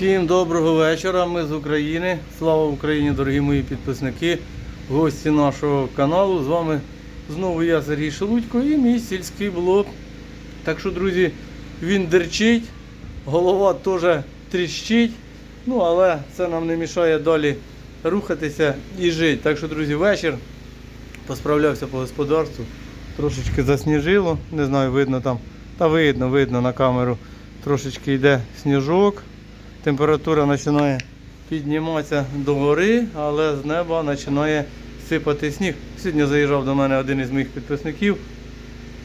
Всім доброго вечора. Ми з України. Слава Україні, дорогі мої підписники, гості нашого каналу. З вами знову я Сергій Шелудько і мій сільський блог. Так що, друзі, він дерчить, голова теж тріщить. Ну, але це нам не мішає далі рухатися і жити. Так що, друзі, вечір. Посправлявся по господарству. Трошечки засніжило. Не знаю, видно там. Та видно, видно на камеру. Трошечки йде сніжок. Температура починає підніматися до гори, але з неба починає сипати сніг. Сьогодні заїжджав до мене один із моїх підписників.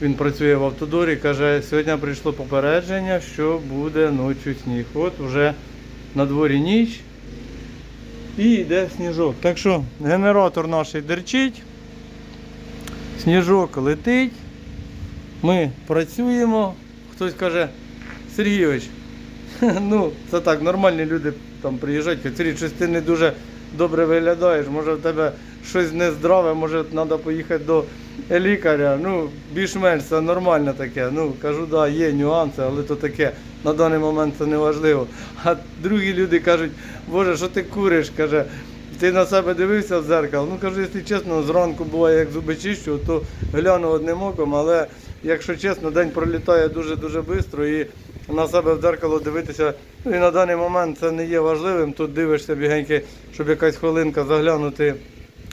Він працює в автодорі, каже, сьогодні прийшло попередження, що буде ночі сніг. От вже на дворі ніч і йде сніжок. Так що генератор наш дерчить, сніжок летить, ми працюємо. Хтось каже, Сергійович, ну, це так, нормальні люди там приїжджають, кажуть, Сергій, щось ти не дуже добре виглядаєш, може в тебе щось нездраве, може треба поїхати до лікаря. Ну, більш-менш це нормально таке. Ну, кажу, да, є нюанси, але то таке. На даний момент це не важливо. А другі люди кажуть, Боже, що ти куриш? каже. Ти на себе дивився в зеркало? Ну кажу, якщо чесно, зранку буває, як зуби чищу, то гляну одним оком, але якщо чесно, день пролітає дуже-дуже швидко і на себе в дзеркало дивитися. Ну і на даний момент це не є важливим. Тут дивишся бігеньки, щоб якась хвилинка заглянути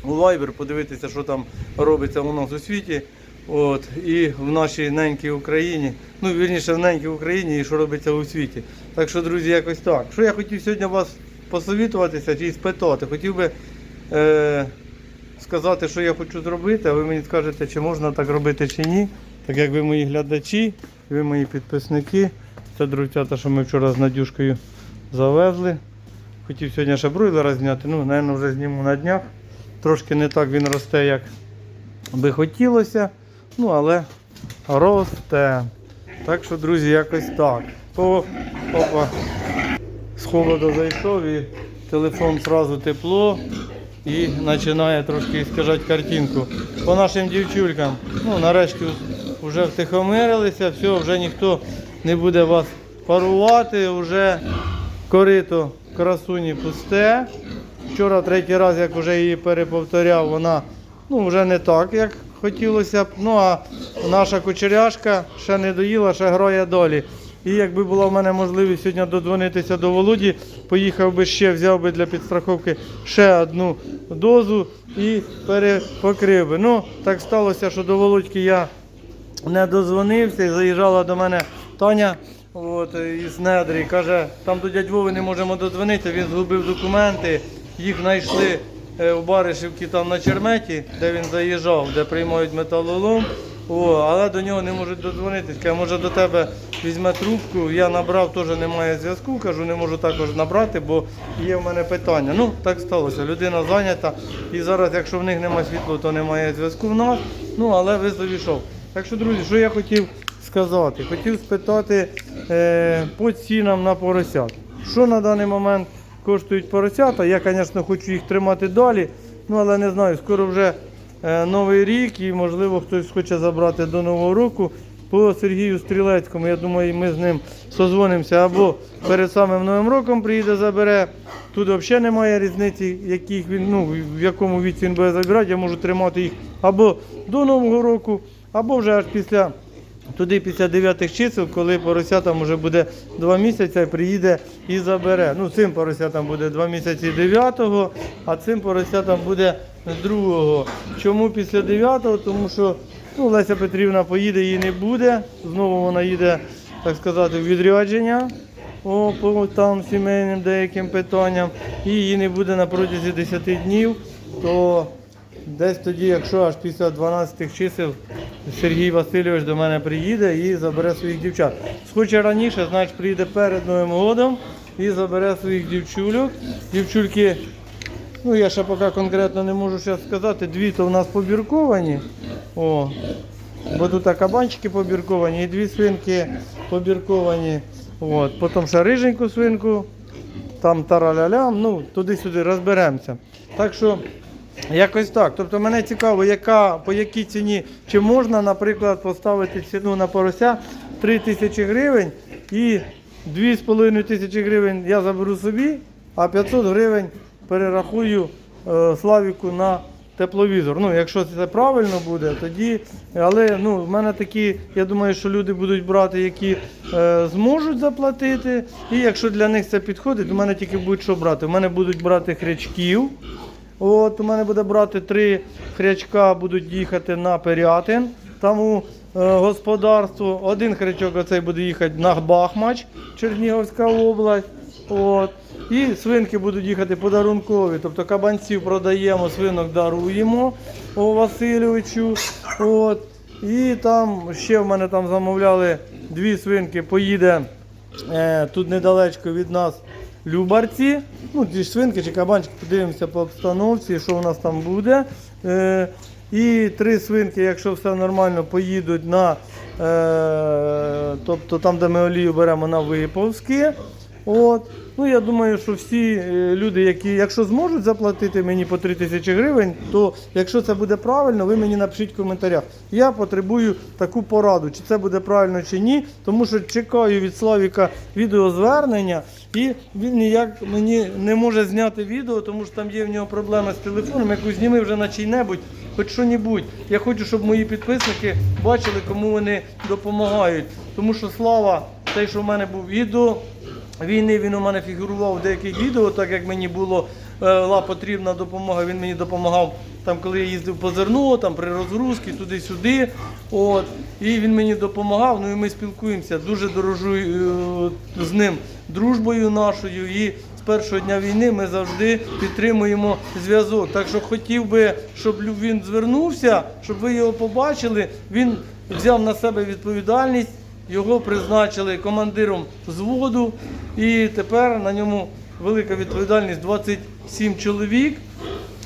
у Viber, подивитися, що там робиться у нас у світі. От, і в нашій ненькій Україні, ну вірніше в ненькій Україні і що робиться у світі. Так що, друзі, якось так. Що я хотів сьогодні вас посовітуватися чи спитати. Хотів би е, сказати, що я хочу зробити, а ви мені скажете, чи можна так робити, чи ні. Так як ви мої глядачі, ви мої підписники. Це друзята, що ми вчора з Надюшкою завезли. Хотів сьогодні ще бройлера зняти, ну, напевно, вже зніму на днях. Трошки не так він росте, як би хотілося. Ну, але росте. Так що, друзі, якось так. По, опа, з холоду зайшов і телефон одразу тепло і починає трошки іскажати картинку. По нашим дівчулькам, ну нарешті вже втихомирилися, все, вже ніхто не буде вас парувати, вже корито красуні пусте. Вчора третій раз, як вже її переповторяв, вона ну, вже не так, як хотілося б. Ну а наша кучеряшка ще не доїла, ще грає долі. І якби була в мене можливість сьогодні додзвонитися до Володі, поїхав би ще, взяв би для підстраховки ще одну дозу і перепокрив би. Ну, так сталося, що до Володьки я не дозвонився заїжджала до мене Таня от, із недри. Каже, там до дядь Вови не можемо додзвонитися, він згубив документи, їх знайшли е, у Баришівці там на Черметі, де він заїжджав, де приймають металолом. О, але до нього не можуть додзвонитись. Каже, може до тебе візьме трубку. Я набрав, теж немає зв'язку. Кажу, не можу також набрати, бо є в мене питання. Ну, так сталося. Людина зайнята. І зараз, якщо в них немає світла, то немає зв'язку в нас. Ну, але визов ішов. Так що, друзі, що я хотів сказати? Хотів спитати е, по цінам на поросят. Що на даний момент коштують поросята? Я, звісно, хочу їх тримати далі, ну але не знаю, скоро вже е, новий рік і можливо хтось хоче забрати до Нового року. По Сергію Стрілецькому, я думаю, ми з ним созвонимося або перед самим Новим роком приїде, забере. Тут взагалі немає різниці, яких він, ну, в якому віці він буде забирати. Я можу тримати їх або до Нового року, або вже аж після туди після 9 чисел, коли поросятам вже буде 2 місяці, приїде і забере. Ну, цим поросятам буде 2 місяці 9-го, а цим поросятам буде 2-го. Чому після 9-го? Тому що ну, Леся Петрівна поїде, її не буде. Знову вона їде, так сказати, в відрядження. О, по там сімейним деяким питанням, і її не буде на протязі 10 днів, то Десь тоді, якщо аж після 12 чисел Сергій Васильович до мене приїде і забере своїх дівчат. Схоче раніше, значить приїде перед Новим годом і забере своїх дівчульок. Дівчульки, ну я ще поки конкретно не можу зараз сказати, дві то в нас побірковані. О, бо тут кабанчики побірковані і дві свинки побірковані. От. Потім ще риженьку свинку, там таралялям, ну туди-сюди розберемося. Так що Якось так. Тобто мене цікаво, яка, по якій ціні, чи можна, наприклад, поставити ціну на порося 3 тисячі гривень і 2,5 тисячі гривень я заберу собі, а 500 гривень перерахую е, Славіку на тепловізор. Ну, якщо це правильно буде, тоді. Але ну, в мене такі, я думаю, що люди будуть брати, які е, зможуть заплатити. І якщо для них це підходить, у мене тільки будуть що брати. У мене будуть брати хрячків. От, у мене буде брати три хрячка, будуть їхати на Пирятин. Там у е, господарство. Один хрячок оцей буде їхати на Бахмач, Чернігівська область. От. І свинки будуть їхати подарункові. Тобто кабанців продаємо, свинок даруємо о, Васильовичу. От. І там ще в мене там замовляли дві свинки, поїде е, тут недалечко від нас Любарці. Ну, ті ж свинки чи кабанчики, подивимося по обстановці, що у нас там буде. Е, і три свинки, якщо все нормально, поїдуть на е, тобто там, де ми олію беремо на Виповське. От. Ну, я думаю, що всі е, люди, які, якщо зможуть заплатити мені по 3 тисячі гривень, то якщо це буде правильно, ви мені напишіть в коментарях. Я потребую таку пораду, чи це буде правильно чи ні, тому що чекаю від Славіка відеозвернення, і він ніяк мені не може зняти відео, тому що там є в нього проблеми з телефоном, яку зніми вже на чий-небудь, хоч що-небудь. Я хочу, щоб мої підписники бачили, кому вони допомагають. Тому що слава, той, що в мене був відео війни, він у мене фігурував в деяких відео, так як мені було е, була потрібна допомога, він мені допомагав там, коли я їздив по зерно, там при розгрузці, туди-сюди. От. І він мені допомагав. Ну і ми спілкуємося. Дуже дорожу е, з ним дружбою нашою. І з першого дня війни ми завжди підтримуємо зв'язок. Так що хотів би, щоб він звернувся, щоб ви його побачили. Він взяв на себе відповідальність. Його призначили командиром взводу, і тепер на ньому велика відповідальність 27 чоловік.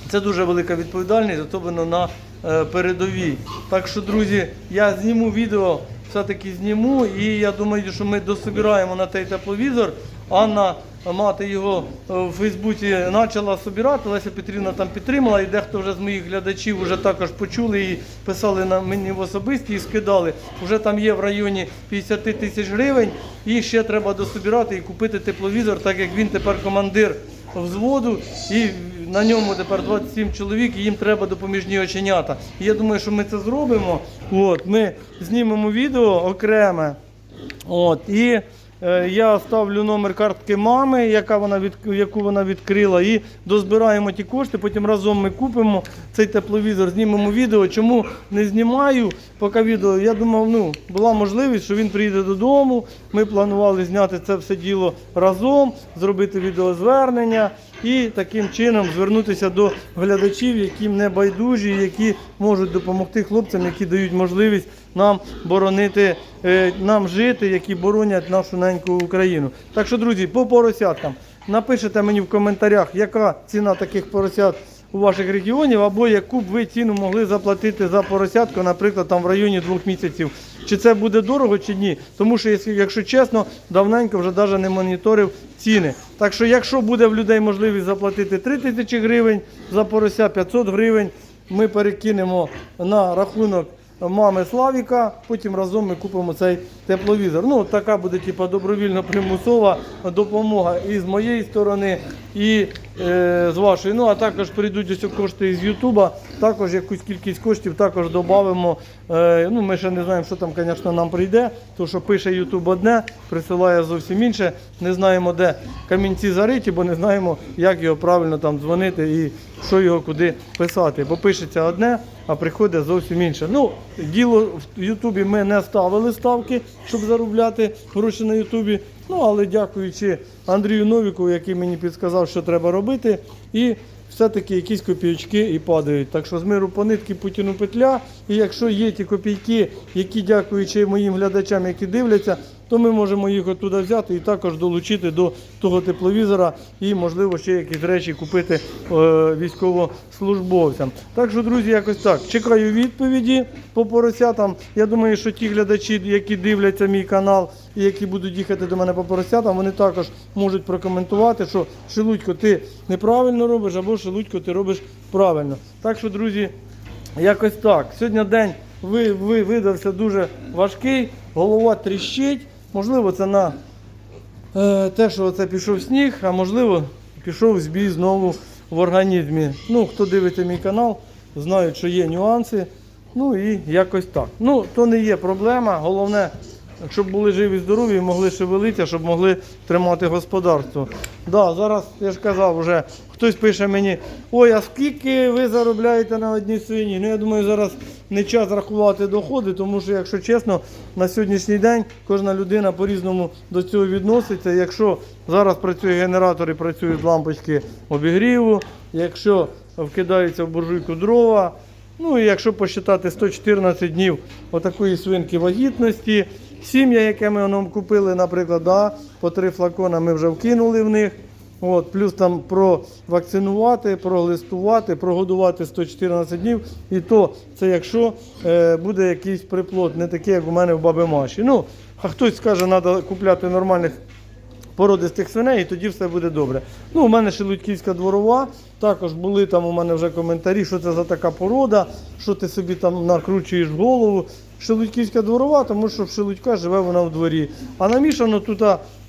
Це дуже велика відповідальність, особливо на е, передовій. Так що, друзі, я зніму відео, все-таки зніму, і я думаю, що ми дособираємо на цей тепловізор. Анна, мати його е, в Фейсбуці почала собирати, Леся Петрівна там підтримала, і дехто вже з моїх глядачів вже також почули і писали на мені в особисті і скидали. Вже там є в районі 50 тисяч гривень, і ще треба дособирати і купити тепловізор, так як він тепер командир взводу, і на ньому тепер 27 чоловік, і їм треба допоміжні оченята. Я думаю, що ми це зробимо. От, ми знімемо відео окреме. От, і я ставлю номер картки мами, яка вона від, яку вона відкрила, і дозбираємо ті кошти. Потім разом ми купимо цей тепловізор, знімемо відео. Чому не знімаю поки відео? Я думав, ну була можливість, що він приїде додому. Ми планували зняти це все діло разом, зробити відеозвернення і таким чином звернутися до глядачів, яким не байдужі, які можуть допомогти хлопцям, які дають можливість нам боронити, е, нам жити, які боронять нашу неньку Україну. Так що, друзі, по поросяткам напишете мені в коментарях, яка ціна таких поросят у ваших регіонів, або яку б ви ціну могли заплатити за поросятку, наприклад, там в районі двох місяців. Чи це буде дорого чи ні? Тому що, якщо- чесно, давненько вже навіть не моніторив ціни. Так що, якщо буде в людей можливість заплатити 3 тисячі гривень за порося, 500 гривень, ми перекинемо на рахунок мами Славіка, потім разом ми купимо цей тепловізор. Ну, така буде типу, добровільно примусова допомога і з моєї сторони, і з вашої. Ну, а також прийдуть ось кошти з Ютуба, також якусь кількість коштів також додамо. Е, ну, ми ще не знаємо, що там, звісно, нам прийде, тому що пише Ютуб одне, присилає зовсім інше. Не знаємо, де камінці зариті, бо не знаємо, як його правильно там дзвонити і що його куди писати. Бо пишеться одне, а приходить зовсім інше. Ну, діло в Ютубі ми не ставили ставки, щоб заробляти гроші на Ютубі. Ну, але дякуючи Андрію Новіку, який мені підказав, що треба робити. І все-таки якісь копійки і падають. Так що з миру по нитки Путіну петля. І якщо є ті копійки, які дякуючи моїм глядачам, які дивляться, то ми можемо їх оттуда взяти і також долучити до того тепловізора і, можливо, ще якісь речі купити е, військовослужбовцям. Так що, друзі, якось так. Чекаю відповіді по поросятам. Я думаю, що ті глядачі, які дивляться мій канал і які будуть їхати до мене по поросятам, вони також можуть прокоментувати, що Шелудько, ти неправильно робиш, або Шелудько, ти робиш правильно. Так що, друзі, Якось так. Сьогодні день ви, ви, видався дуже важкий, голова тріщить. Можливо, це на е, те, що це пішов сніг, а можливо, пішов збій знову в організмі. Ну, хто дивиться мій канал, знають, що є нюанси. Ну і якось так. Ну, то не є проблема. Головне, щоб були живі, здорові і могли шевелитися, щоб могли тримати господарство. Да, зараз я ж казав, вже хтось пише мені, ой, а скільки ви заробляєте на одній свині? Ну я думаю, зараз не час рахувати доходи, тому що, якщо чесно, на сьогоднішній день кожна людина по-різному до цього відноситься. Якщо зараз працює генератор і працюють лампочки обігріву, якщо вкидаються в буржуйку дрова. Ну і якщо посчитати 114 днів отакої свинки вагітності, сім'я, яке ми купили, наприклад, да, по три флакона ми вже вкинули в них. От, плюс там провакцинувати, проглистувати, прогодувати 114 днів. І то це якщо е, буде якийсь приплод, не такий, як у мене в баби Маші. Ну, а хтось скаже, треба купляти нормальних породистих свиней, і тоді все буде добре. Ну, у мене шелудьківська дворова, також були там у мене вже коментарі, що це за така порода, що ти собі там накручуєш голову. Шелудьківська дворова, тому що в Шелудька живе вона в дворі. А намішано тут,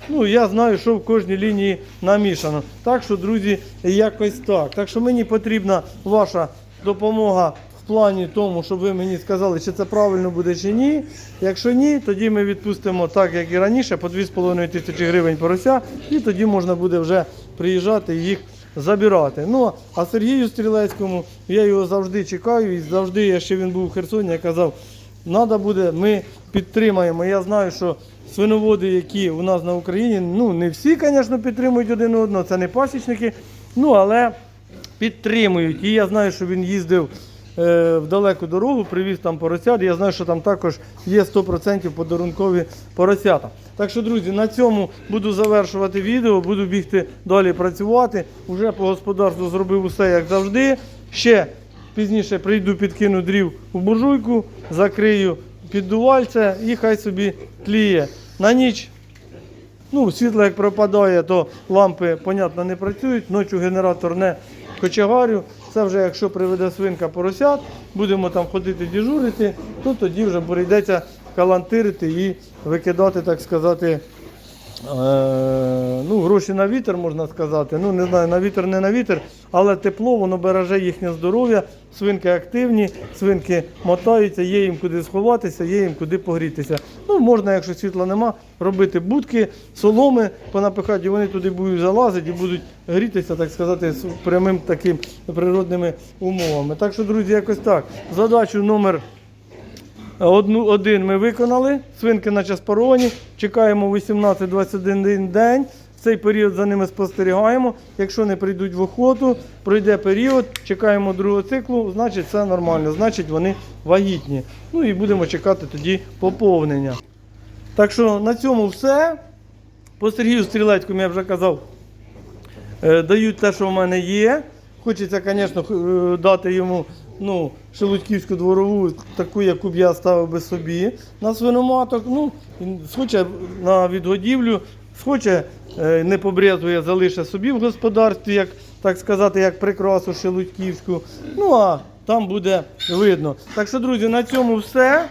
ну я знаю, що в кожній лінії намішано. Так що, друзі, якось так. Так що мені потрібна ваша допомога в плані тому, щоб ви мені сказали, чи це правильно буде чи ні. Якщо ні, тоді ми відпустимо так, як і раніше, по 2,5 тисячі гривень порося, і тоді можна буде вже приїжджати і їх забирати. Ну, а Сергію Стрілецькому я його завжди чекаю, і завжди, я ще він був у Херсоні, я казав, треба буде, ми підтримаємо. Я знаю, що свиноводи, які у нас на Україні, ну не всі, звісно, підтримують один одного, це не пасічники, ну але підтримують. І я знаю, що він їздив е, в далеку дорогу, привіз там поросят. Я знаю, що там також є 100% подарункові поросята. Так що, друзі, на цьому буду завершувати відео, буду бігти далі працювати. Уже по господарству зробив усе як завжди. Ще пізніше прийду, підкину дрів у буржуйку, закрию піддувальце і хай собі тліє. На ніч Ну, світло як пропадає, то лампи, понятно, не працюють. Ночі генератор не кочегарю. Це вже якщо приведе свинка поросят, будемо там ходити дежурити, то тоді вже прийдеться калантирити і викидати, так сказати, е, ну, гроші на вітер, можна сказати. Ну, не знаю, на вітер, не на вітер, але тепло, воно береже їхнє здоров'я. Свинки активні, свинки мотаються, є їм куди сховатися, є їм куди погрітися. Ну, можна, якщо світла нема, робити будки, соломи понапихати, вони туди будуть залазити і будуть грітися, так сказати, з прямим таким природними умовами. Так що, друзі, якось так. Задачу номер Одну, один ми виконали, свинки наче спаровані, чекаємо 18-21 день. Цей період за ними спостерігаємо. Якщо не прийдуть в охоту, пройде період, чекаємо другого циклу, значить все нормально, значить вони вагітні. Ну і будемо чекати тоді поповнення. Так що на цьому все. По Сергію Стрілецькому я вже казав, Е, дають те, що в мене є. Хочеться, звісно, е, дати йому ну, шелудьківську дворову, таку, яку б я ставив би собі на свиноматок. Ну, схоче на відгодівлю, схоче не побрезує, залише собі в господарстві, як так сказати, як прикрасу шелудьківську. Ну а там буде видно. Так що, друзі, на цьому все.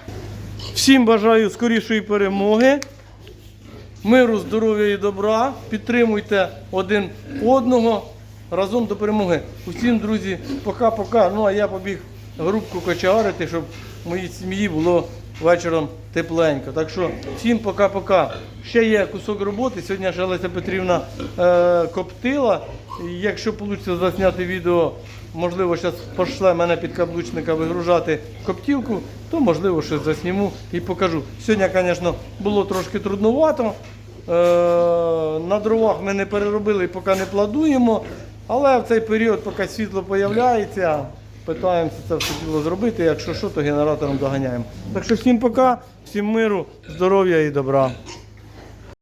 Всім бажаю скорішої перемоги миру, здоров'я і добра. Підтримуйте один одного разом до перемоги. Усім, друзі, пока-пока. Ну а я побіг грубку кочегарити, щоб моїй сім'ї було вечором тепленько. Так що всім пока-пока. Ще є кусок роботи. Сьогодні ще Петрівна е, коптила. Якщо вийде засняти відео, можливо, зараз пошле мене під каблучника вигружати коптілку, то можливо щось засніму і покажу. Сьогодні, звісно, було трошки трудновато. Е, на дровах ми не переробили поки не плануємо. Але в цей період, поки світло з'являється, питаємося це все діло зробити. Якщо що, то генератором доганяємо. Так що всім пока, всім миру, здоров'я і добра.